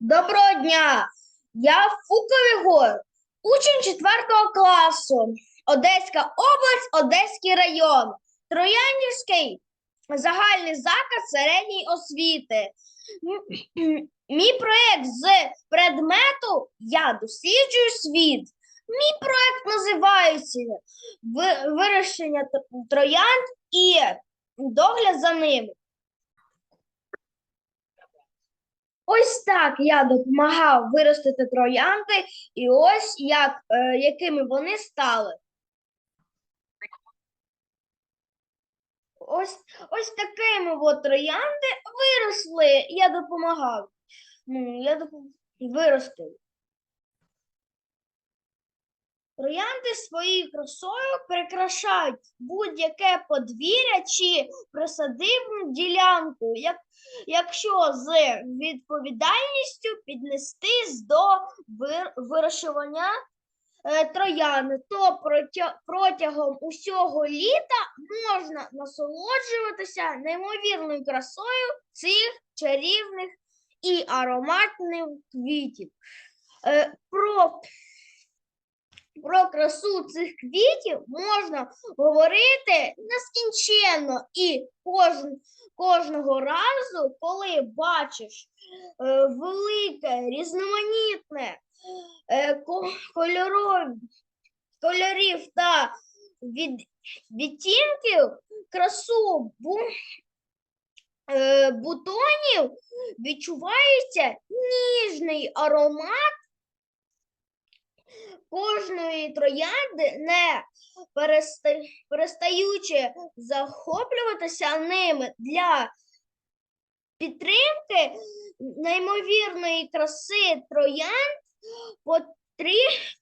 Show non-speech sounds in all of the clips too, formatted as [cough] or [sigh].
Доброго дня! Я Фуков Ігор, учень 4 класу, Одеська область, Одеський район, Троянівський загальний заклад середньої освіти. [clears throat] Мій проєкт з предмету Я досліджую світ. Мій проєкт називається «Ви- Вирощення тр- троянд і догляд за ними. Ось так я допомагав виростити троянди, і ось як, е, якими вони стали. Ось, ось такими от троянди виросли. Я допомагав. Ну, я допом... виростив. Троянди своєю красою прикрашають будь-яке подвір'я чи присадибну ділянку, як, якщо з відповідальністю піднестись до вир- вирощування е, трояни, то протя- протягом усього літа можна насолоджуватися неймовірною красою цих чарівних і ароматних квітів. Е, Про про красу цих квітів можна говорити нескінченно. І кожен, кожного разу, коли бачиш е, велике, різноманітне е, ко- кольорові, кольорів та від, відтінків, красу бу, е, бутонів, відчувається ніжний аромат кожної троянди, не перестаючи захоплюватися ними для підтримки неймовірної краси троянд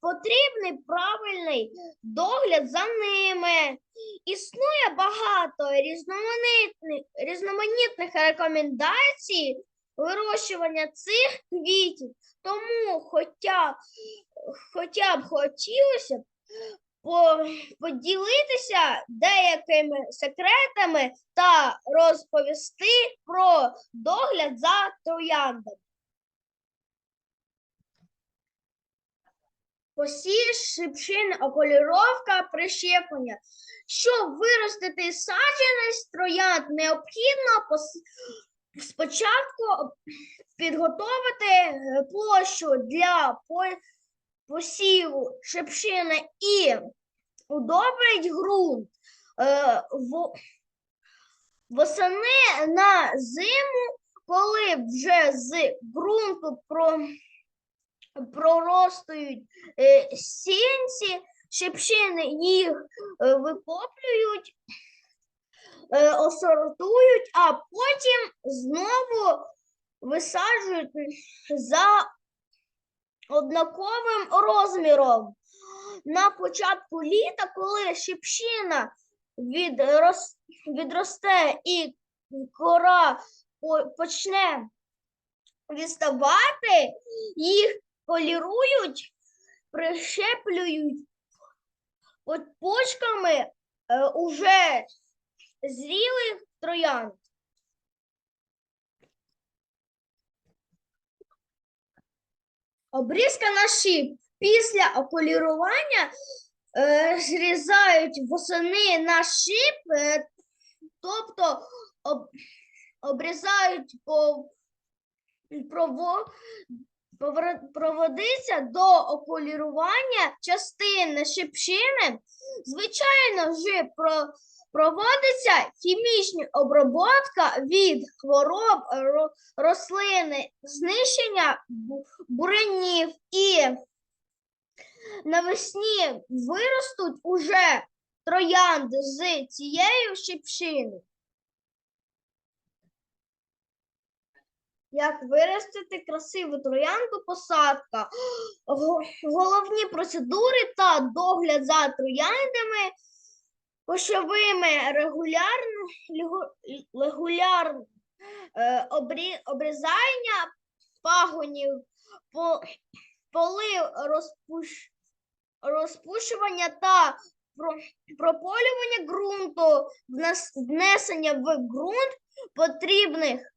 потрібний правильний догляд за ними. Існує багато різноманітних, різноманітних рекомендацій вирощування цих квітів, тому хоча хоча б хотілося б по- поділитися деякими секретами та розповісти про догляд за трояндами. Посів, шипшин, околіровка, прищеплення. Щоб виростити саджанець троянд, необхідно пос- спочатку підготовити е, площу для посіву шипшини і удобрить ґрунт. Е, Восени на зиму, коли вже з ґрунту про, проростають е, сінці, шипшини їх викоплюють, е, осортують, а потім знову висаджують за однаковим розміром. На початку літа, коли шипшина відрос, відросте і кора почне відставати, їх полірують, прищеплюють почками е, уже зрілих троянд. Обрізка на шип. Після окулірування е, зрізають восени на шип, е, тобто об, обрізають по, прово, проводиться до окулірування частини шипшини. Звичайно ж, про, проводиться хімічна обробка від хвороб рослини, знищення бу- буренів і навесні виростуть уже троянди з цією шипшиною. Як виростити красиву троянду посадка, головні процедури та догляд за трояндами кошовими регулярно, регулярно е, обрі, обрізання пагонів, поли, розпуш, розпушування та про, прополювання ґрунту, внесення в ґрунт потрібних